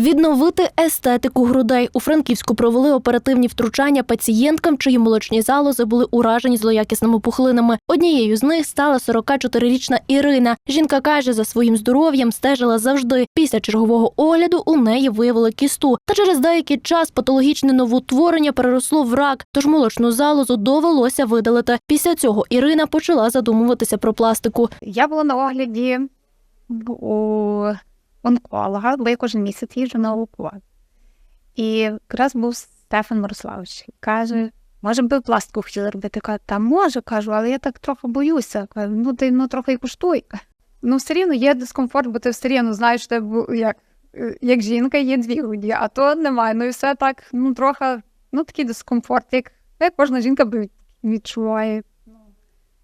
Відновити естетику грудей у Франківську провели оперативні втручання пацієнткам, чиї молочні залози були уражені злоякісними пухлинами. Однією з них стала 44-річна Ірина. Жінка каже, за своїм здоров'ям стежила завжди. Після чергового огляду у неї виявили кісту. Та через деякий час патологічне новоутворення переросло в рак, тож молочну залозу довелося видалити. Після цього Ірина почала задумуватися про пластику. Я була на огляді у онколога, бо я кожен місяць їжджу на оклад. І якраз був Стефан Мирославович. Каже, може би пластику хотіли робити. Кажу, та може, кажу, але я так трохи боюся. Кажу, ну ти ну трохи і куштуй. Ну, все рівно є дискомфорт, бо ти все рівно знаєш, що ти як, як жінка є дві груді, а то немає. Ну і все так, ну трохи, ну такий дискомфорт, як, як кожна жінка відчуває.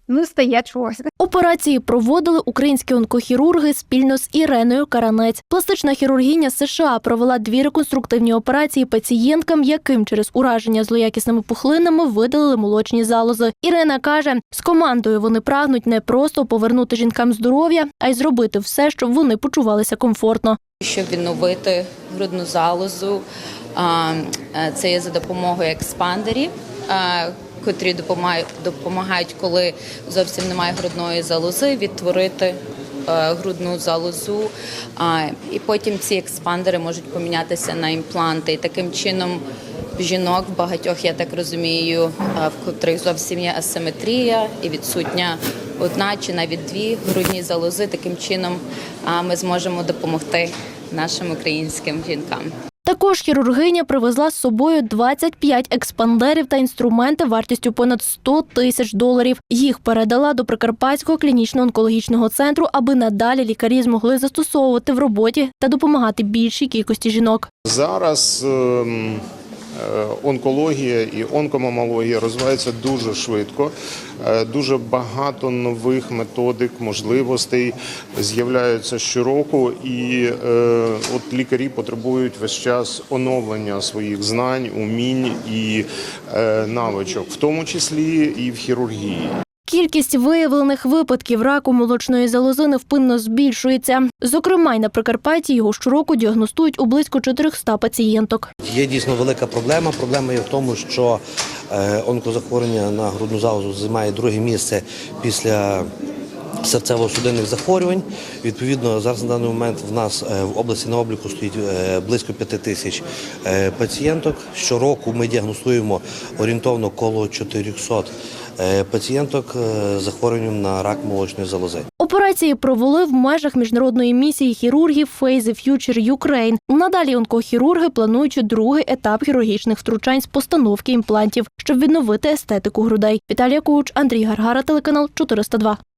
Ну, стає чогось. Операції проводили українські онкохірурги спільно з Іреною Каранець. Пластична хірургіня США провела дві реконструктивні операції пацієнткам, яким через ураження злоякісними пухлинами видалили молочні залози. Ірена каже, з командою вони прагнуть не просто повернути жінкам здоров'я, а й зробити все, щоб вони почувалися комфортно. Щоб відновити грудну залозу, а, е, це є за допомогою експандерів, котрі допомагають, коли зовсім немає грудної залози, відтворити е, грудну залозу. І потім ці експандери можуть помінятися на імпланти. І таким чином в жінок багатьох, я так розумію, в котрих зовсім є асиметрія і відсутня одна чи навіть дві грудні залози. Таким чином ми зможемо допомогти нашим українським жінкам. Також хірургиня привезла з собою 25 експандерів та інструменти вартістю понад 100 тисяч доларів. Їх передала до Прикарпатського клінічно-онкологічного центру, аби надалі лікарі змогли застосовувати в роботі та допомагати більшій кількості жінок. Зараз ем, онкологія і онкомамологія розвиваються дуже швидко. Е, Дуже багато нових методик, можливостей з'являються щороку, і е, от лікарі потребують весь час оновлення своїх знань, умінь і е, навичок, в тому числі і в хірургії. Кількість виявлених випадків раку молочної залози невпинно збільшується. Зокрема, й на Прикарпатті його щороку діагностують у близько 400 пацієнток. Є дійсно велика проблема. Проблема є в тому, що е, онкозахворювання на грудну залозу займає друге місце після серцево-судинних захворювань. Відповідно, зараз на даний момент в нас е, в області на обліку стоїть е, близько 5 тисяч пацієнток. Щороку ми діагностуємо орієнтовно коло 400 е, пацієнток е, з захворюванням на рак молочної залози. Операції провели в межах міжнародної місії хірургів Фейзи Ф'ючер Ukraine. Надалі онкохірурги планують другий етап хірургічних втручань з постановки імплантів, щоб відновити естетику грудей. Віталія Куч, Андрій Гаргара, телеканал 402.